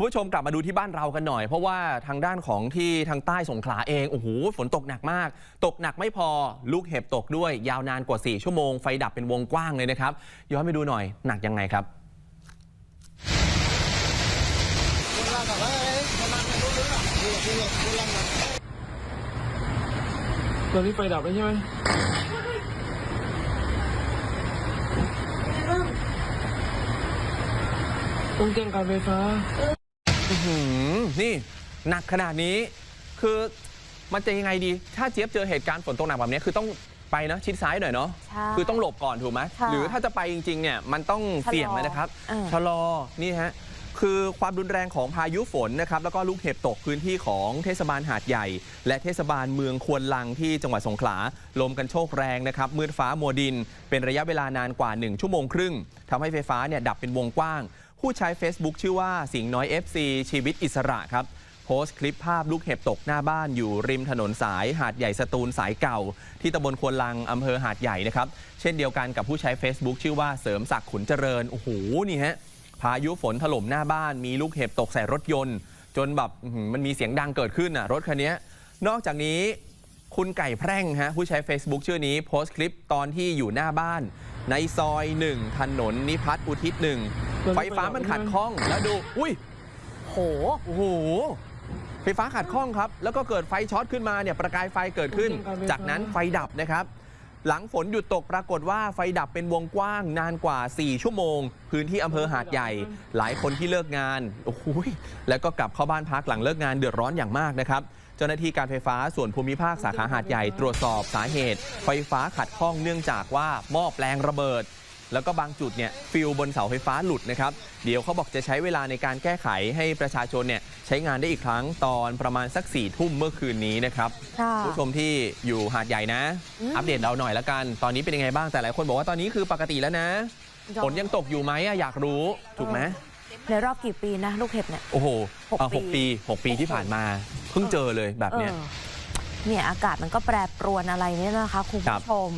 คุณผู้ชมกลับมาดูที่บ้านเรากันหน่อย เพราะว่าทางด้านของที่ทางใต้สงขลาเองโอ้โหฝนตกหนักมาก ตกหนักไม่พอลูกเห็บตกด้วย ยาวนานกว่า 4 ชั่วโมงไฟดับเป็นวงกว้างเลยนะครับย้อนไปดูหน่อยหนักยังไงครับตอนนี้ไฟดับแล้วใช่ไหมต้องแจ้งการไฟฟ้า อื้อหือนี่หนักขนาดนี้ คือมันจะยังไงดี ถ้าเจี๊ยบเจอเหตุการณ์ฝนตกหนักแบบนี้คือต้องไปนะชิดซ้ายหน่อยเนาะใช่ คือต้องหลบก่อนถูกไหมค่ะหรือถ้าจะไปจริงๆเนี่ยมันต้องเสี่ยงเลยนะครับเออชะลอนี่ฮะคือความรุนแรงของพายุฝนนะครับแล้วก็ลูกเห็บตกพื้นที่ของเทศบาลหาดใหญ่ และเทศบาลเมืองควนลังที่จังหวัดสงขลาลมกันโชกแรงนะครับมืดฟ้ามัวดิน เป็นระยะเวลานานกว่า 1 ชั่วโมงครึ่งทำให้ไฟฟ้าเนี่ยดับเป็นวงกว้าง ผู้ใช้ Facebook ชื่อว่าสิงห์น้อย FC ชีวิตอิสระครับโพสต์คลิปภาพลูกเห็บตกหน้าบ้านอยู่ริมถนนสายหาดใหญ่สตูลสายเก่า ที่ตำบลควนลังอำเภอหาดใหญ่นะครับ เช่นเดียวกันกับผู้ใช้ Facebook ชื่อว่าเสริมศักดิ์ขุนเจริญ โอ้โห นี่ฮะ พายุฝนถล่มหน้าบ้าน มีลูกเห็บตกใส่รถยนต์ จนแบบมันมีเสียงดังเกิดขึ้นอะรถคันนี้นอกจากนี้คุณไก่แพร่งฮะผู้ใช้ Facebook ชื่อนี้โพสต์คลิปตอนที่อยู่หน้าบ้าน ในซอยหนึ่งถนนนิพัฒน์อุทิศหนึ่งไฟฟ้ามันขัดข้องแล้วดูอุ้ยโหโอ้โหไฟฟ้าขัดข้องครับ แล้วก็เกิดไฟช็อตขึ้นมาเนี่ยประกายไฟเกิดขึ้น จากนั้นไฟดับนะครับ หลังฝนหยุดตกปรากฏว่าไฟดับเป็นวงกว้างนานกว่า 4 ชั่วโมง พื้นที่อำเภอหาดใหญ่ หลายคนที่เลิกงานโอ้โหยแล้วก็กลับเข้าบ้านพักหลังเลิกงานเดือดร้อนอย่างมากนะครับเจ้าหน้าที่การไฟฟ้าส่วนภูมิภาคสาขาหาดใหญ่ตรวจสอบสาเหตุ ไฟฟ้าขัดข้องเนื่องจากว่าหม้อแปลงระเบิด แล้วก็บางจุดเนี่ยฟิวบนเสาไฟฟ้าหลุดนะครับเดี๋ยวเขาบอกจะใช้เวลาในการแก้ไขให้ประชาชนเนี่ยใช้งานได้อีกครั้งตอนประมาณสัก4ี่ทุ่มเมื่อคืนนี้นะครับค่ะผู้ชมที่อยู่หาดใหญ่นะอืมอัปเดตเราหน่อยละกัน ตอนนี้เป็นยังไงบ้างแต่หลายคนบอกว่าตอนนี้คือปกติแล้วนะฝนยังตกอยู่ไหมอะอยากรู้ถูกไหมในรอบกี่ปีนะลูกเห็บเนี่ยโอ้โหหกเอาหกปีปีหกปีที่ผ่านมา เพิ่งเจอเลยแบบเนี้ยออเนี่ยอากาศมันก็แปรปรวนอะไรเนี่ยนะคะ คุณครับ ผู้ชม